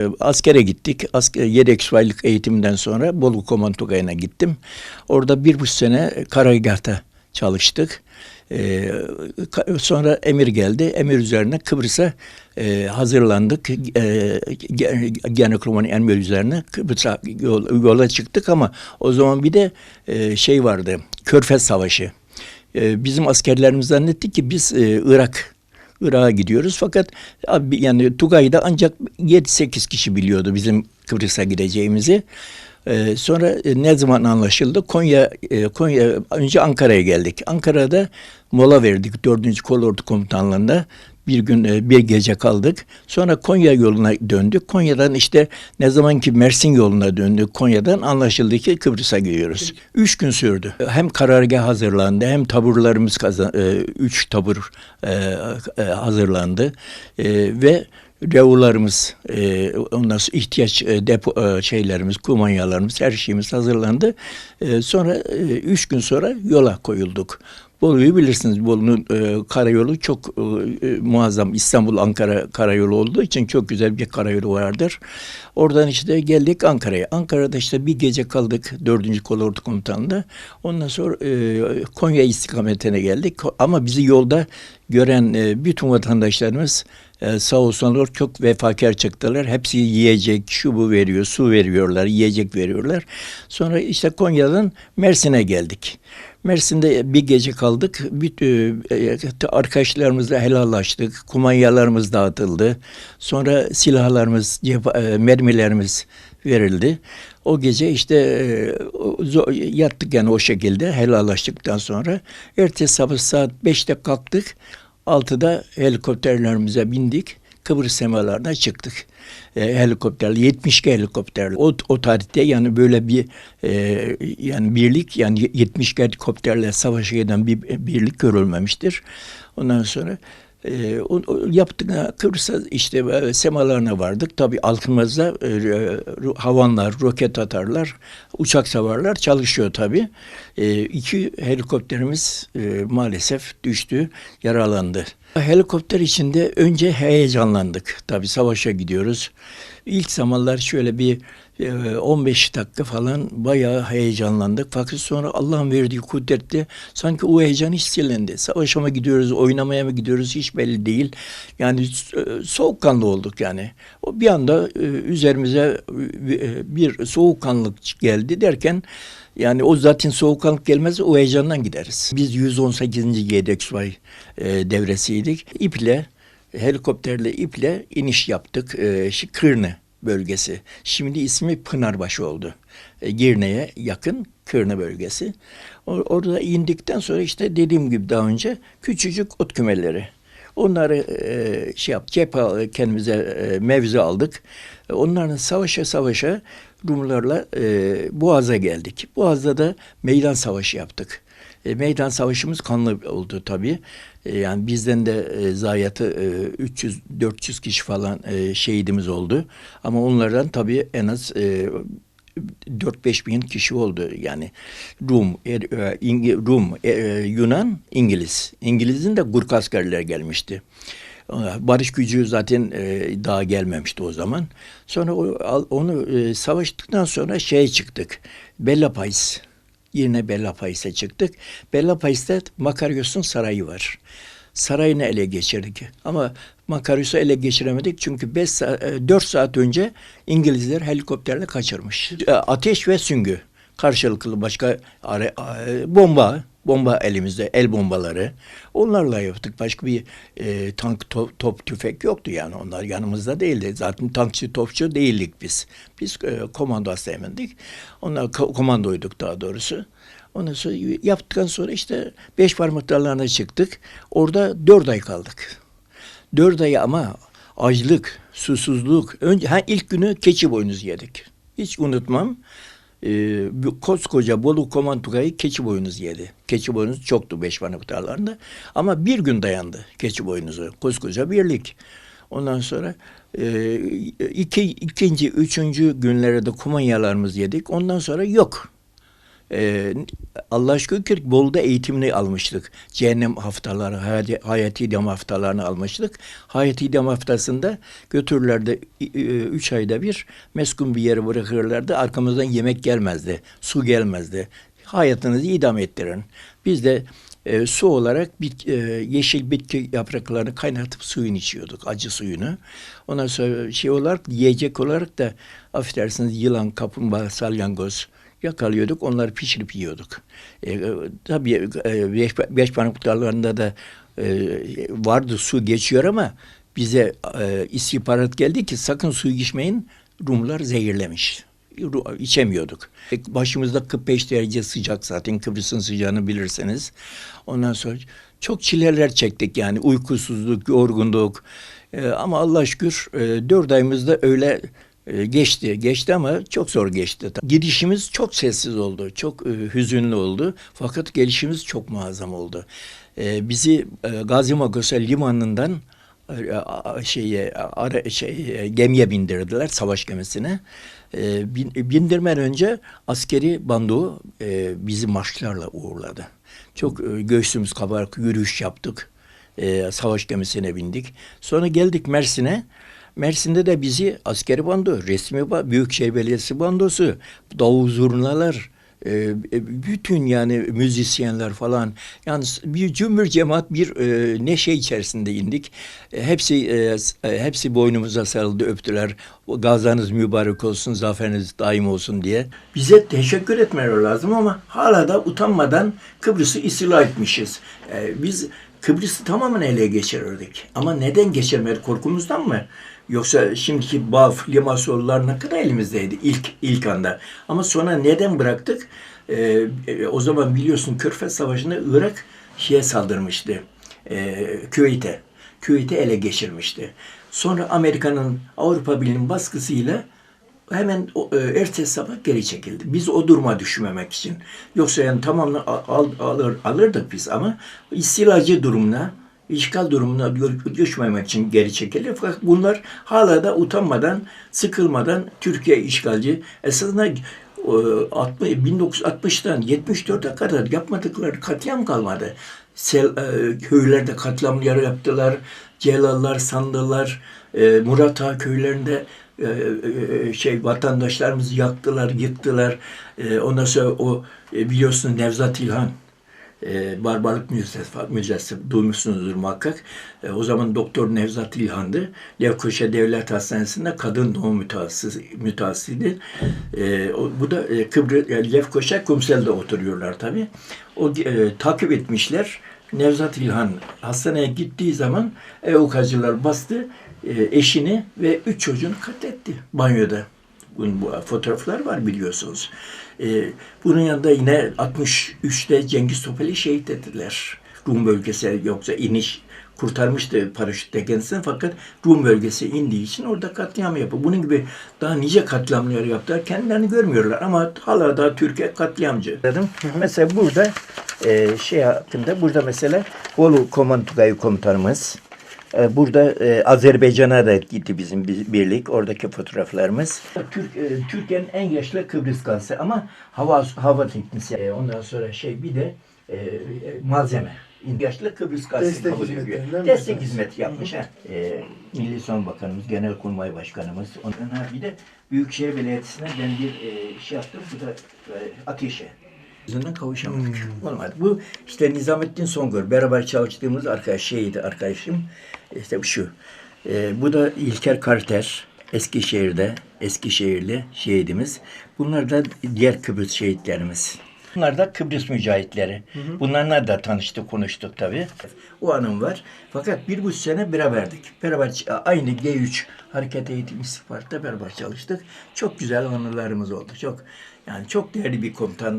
E, Askere gittik. Asker, yedek subaylık eğitiminden sonra Bolu Komando Tugayı'na gittim. Orada bir buçuk sene karargahta çalıştık. E, ka- sonra emir geldi. Emir üzerine Kıbrıs'a e, hazırlandık. E, Ge- Genelkurmay'ın emir üzerine Kıbrıs'a yol- yola çıktık ama o zaman bir de e, şey vardı. Körfez Savaşı. E, bizim askerlerimiz zannetti ki biz e, Irak Irak'a gidiyoruz fakat abi yani Tugay'da ancak 7-8 kişi biliyordu bizim Kıbrıs'a gideceğimizi. Ee, sonra e, ne zaman anlaşıldı? Konya e, Konya önce Ankara'ya geldik. Ankara'da mola verdik 4. Kolordu Komutanlığı'nda. Bir gün e, bir gece kaldık. Sonra Konya yoluna döndük. Konya'dan işte ne zaman ki Mersin yoluna döndük Konya'dan anlaşıldı ki Kıbrıs'a gidiyoruz. Üç gün sürdü. Hem karargah hazırlandı hem taburlarımız kazan, e, üç tabur e, hazırlandı ve revularımız, e, ondan sonra ihtiyaç e, depo e, şeylerimiz, kumanyalarımız, her şeyimiz hazırlandı. E, sonra e, üç gün sonra yola koyulduk. Bolu'yu bilirsiniz. Bolu'nun e, karayolu çok e, e, muazzam. İstanbul-Ankara karayolu olduğu için çok güzel bir karayolu vardır. Oradan işte geldik Ankara'ya. Ankara'da işte bir gece kaldık 4. Kolordu Komutanlığı'nda. Ondan sonra e, Konya istikametine geldik. Ama bizi yolda gören e, bütün vatandaşlarımız e, sağ olsunlar çok vefakar çıktılar. Hepsi yiyecek, şu bu veriyor, su veriyorlar, yiyecek veriyorlar. Sonra işte Konya'dan Mersin'e geldik. Mersin'de bir gece kaldık. Bir, e, e, arkadaşlarımızla helallaştık. Kumanyalarımız dağıtıldı. Sonra silahlarımız, e, mermilerimiz verildi. O gece işte yattık yani o şekilde helallaştıktan sonra. Ertesi sabah saat 5'te kalktık. 6'da helikopterlerimize bindik. Kıbrıs semalarına çıktık. E, helikopterle 72 helikopterle. O, o tarihte yani böyle bir e, yani birlik yani 72 helikopterle savaşa giden bir birlik görülmemiştir. Ondan sonra e, o, o yaptık Kıbrıs'a işte e, semalarına vardık. Tabii altımızda e, ro- havanlar, roket atarlar, uçak savarlar çalışıyor tabii. E, iki helikopterimiz e, maalesef düştü, yaralandı. Helikopter içinde önce heyecanlandık. Tabii savaşa gidiyoruz. İlk zamanlar şöyle bir e, 15 dakika falan bayağı heyecanlandık. Fakat sonra Allah'ın verdiği kudretle sanki o heyecan hiç silendi. Savaşa mı gidiyoruz, oynamaya mı gidiyoruz hiç belli değil. Yani e, soğukkanlı olduk yani. O bir anda e, üzerimize e, bir soğukkanlık geldi derken yani o zaten soğukkanlık gelmez o heyecandan gideriz. Biz 118. yedek subay devresiydik. İple helikopterle iple iniş yaptık. E, Kırnı bölgesi. Şimdi ismi Pınarbaşı oldu. E, Girne'ye yakın Kırnı bölgesi. O- orada indikten sonra işte dediğim gibi daha önce küçücük ot kümeleri. Onları e, şey yap, cephe kendimize e, mevzi aldık. E, Onlarla savaşa savaşa Rumlarla e, Boğaz'a geldik. Boğaz'da da meydan savaşı yaptık. E, meydan savaşımız kanlı oldu tabii. E, yani bizden de e, zayiatı e, 300-400 kişi falan e, şehidimiz oldu. Ama onlardan tabii en az e, 4-5 bin kişi oldu yani Rum, er, e, İngi- Rum, e, e, Yunan, İngiliz. İngiliz'in de Gurk askerler gelmişti. Barış gücü zaten e, daha gelmemişti o zaman. Sonra o, onu e, savaştıktan sonra şeye çıktık. Bella Pais. Yine Bella Pais'e çıktık. Bella Pais'te Makaryos'un sarayı var. Sarayını ele geçirdik. Ama Makaryos'u ele geçiremedik çünkü 5 saat, 4 saat önce İngilizler helikopterle kaçırmış. E, Ateş ve süngü karşılıklı başka bomba bomba elimizde el bombaları. Onlarla yaptık. Başka bir e, tank top, top tüfek yoktu yani. Onlar yanımızda değildi. Zaten tankçı topçu değildik biz. Biz e, komando asteğmendik onlar ko- komandoyduk daha doğrusu. Ondan sonra yaptıktan sonra işte beş parmak dağlarına çıktık. Orada dört ay kaldık. Dört ay ama açlık susuzluk. Önce ha ilk günü keçi boynuzu yedik. Hiç unutmam bu koskoca Bolu Komandugay'ı keçi boynuzu yedi. Keçi boynuzu çoktu beş parmak dağlarında. Ama bir gün dayandı keçi boynuzu. Koskoca birlik. Ondan sonra e, iki, ikinci, üçüncü günlere de kumanyalarımız yedik. Ondan sonra yok. E, Allah şükür ki Bolu'da eğitimini almıştık. Cehennem haftaları, hayati, idam haftalarını almıştık. Hayati idam haftasında götürürlerdi üç ayda bir meskun bir yere bırakırlardı. Arkamızdan yemek gelmezdi, su gelmezdi. Hayatınızı idam ettirin. Biz de e, su olarak bit, e, yeşil bitki yapraklarını kaynatıp suyunu içiyorduk, acı suyunu. Ondan sonra şey olarak, yiyecek olarak da affedersiniz yılan, kaplumbağa, salyangoz yakalıyorduk, onları pişirip yiyorduk. E, e, tabii e, beş, beş parmak dağlarında da e, vardı su geçiyor ama bize e, istihbarat geldi ki sakın suyu içmeyin, Rumlar zehirlemiş. İçemiyorduk. E, Başımızda 45 derece sıcak zaten Kıbrıs'ın sıcağını bilirseniz. Ondan sonra çok çileler çektik yani uykusuzluk, yorgunluk. E, ama Allah şükür e, dört ayımızda öyle geçti. Geçti ama çok zor geçti. Gidişimiz çok sessiz oldu. Çok e, hüzünlü oldu. Fakat gelişimiz çok muazzam oldu. E, bizi e, Gazi Magosa limanından e, şeye ara, şey e, gemiye bindirdiler savaş gemisine. E, bin- bindirmeden önce askeri bando e, bizi marşlarla uğurladı. Çok e, göğsümüz kabarık yürüyüş yaptık. E, savaş gemisine bindik. Sonra geldik Mersin'e. Mersin'de de bizi askeri bando, resmi ba- Büyükşehir Belediyesi bandosu, davul zurnalar, e, e, bütün yani müzisyenler falan yani bir cümbür cemaat bir e, neşe içerisinde indik. E, hepsi e, e, hepsi boynumuza sarıldı, öptüler. Gazanız mübarek olsun, zaferiniz daim olsun diye. Bize teşekkür etmeleri lazım ama hala da utanmadan Kıbrıs'ı istila etmişiz. E, biz Kıbrıs'ı tamamen ele geçirirdik. Ama neden geçirmedik? Korkumuzdan mı? Yoksa şimdiki Baf, Limasollar ne kadar elimizdeydi ilk ilk anda. Ama sonra neden bıraktık? Ee, e, o zaman biliyorsun Körfez Savaşı'nda Irak şeye saldırmıştı. E, Küveyt'e. Küveyt'i ele geçirmişti. Sonra Amerika'nın Avrupa Birliği'nin baskısıyla hemen e, ertesi sabah geri çekildi. Biz o duruma düşmemek için. Yoksa yani tamamını al, al- alır, alırdık biz ama istilacı durumuna, işgal durumuna dü- düşmemek için geri çekildi. Fakat bunlar hala da utanmadan, sıkılmadan Türkiye işgalci esasında e, 60 1960'tan 74'e kadar yapmadıkları katliam kalmadı. Sel, e, köylerde katliamlar yaptılar. Celallar, Sandılar, e, Murat Ağa köylerinde e, e, şey vatandaşlarımızı yaktılar, yıktılar. E, ondan sonra o e, biliyorsunuz Nevzat İlhan e, Barbarlık Müzesi, duymuşsunuzdur muhakkak. E, o zaman Doktor Nevzat İlhan'dı. Lefkoşa Devlet Hastanesi'nde kadın doğum mütehassısı, mütehassısıydı. E, bu da e, Kıbrıs, e, Kumsel'de oturuyorlar tabii. O e, takip etmişler. Nevzat İlhan hastaneye gittiği zaman evukacılar bastı e, eşini ve üç çocuğunu katletti banyoda. Bunun bu fotoğraflar var biliyorsunuz. Ee, bunun yanında yine 63'te Cengiz Topal'i şehit ettiler. Rum bölgesi yoksa iniş kurtarmıştı paraşütle kendisini fakat Rum bölgesi indiği için orada katliam yapıyor. Bunun gibi daha nice katliamlar yaptılar. Kendilerini görmüyorlar ama hala da Türkiye katliamcı. Dedim. Mesela burada e, şey hakkında burada mesela Bolu Komando Tugayı komutanımız Burada e, Azerbaycan'a da gitti bizim bir- birlik. Oradaki fotoğraflarımız. Türk, e, Türkiye'nin en yaşlı Kıbrıs gazi ama hava hava teknisi. E, ondan sonra şey bir de malzeme. Yaşlı Kıbrıs gazi Destek kabul ediyor. Destek hizmet yapmış. ha. E, Milli Son Bakanımız, Genelkurmay Başkanımız. Ondan ha, bir de Büyükşehir Belediyesi'ne ben bir e, şey yaptım. Bu da e, ateşe yüzünden kavuşamadık. Olmadı. Bu işte Nizamettin Songör. Beraber çalıştığımız arkadaş şeydi arkadaşım. İşte şu. Ee, bu da İlker Karter. Eskişehir'de, Eskişehirli şehidimiz. Bunlar da diğer Kıbrıs şehitlerimiz. Bunlar da Kıbrıs mücahitleri. Bunlarla da tanıştık, konuştuk tabii. O anım var. Fakat bir buçuk sene beraberdik. Beraber aynı G3 hareket eğitim istihbaratta beraber çalıştık. Çok güzel anılarımız oldu. Çok yani çok değerli bir komutan.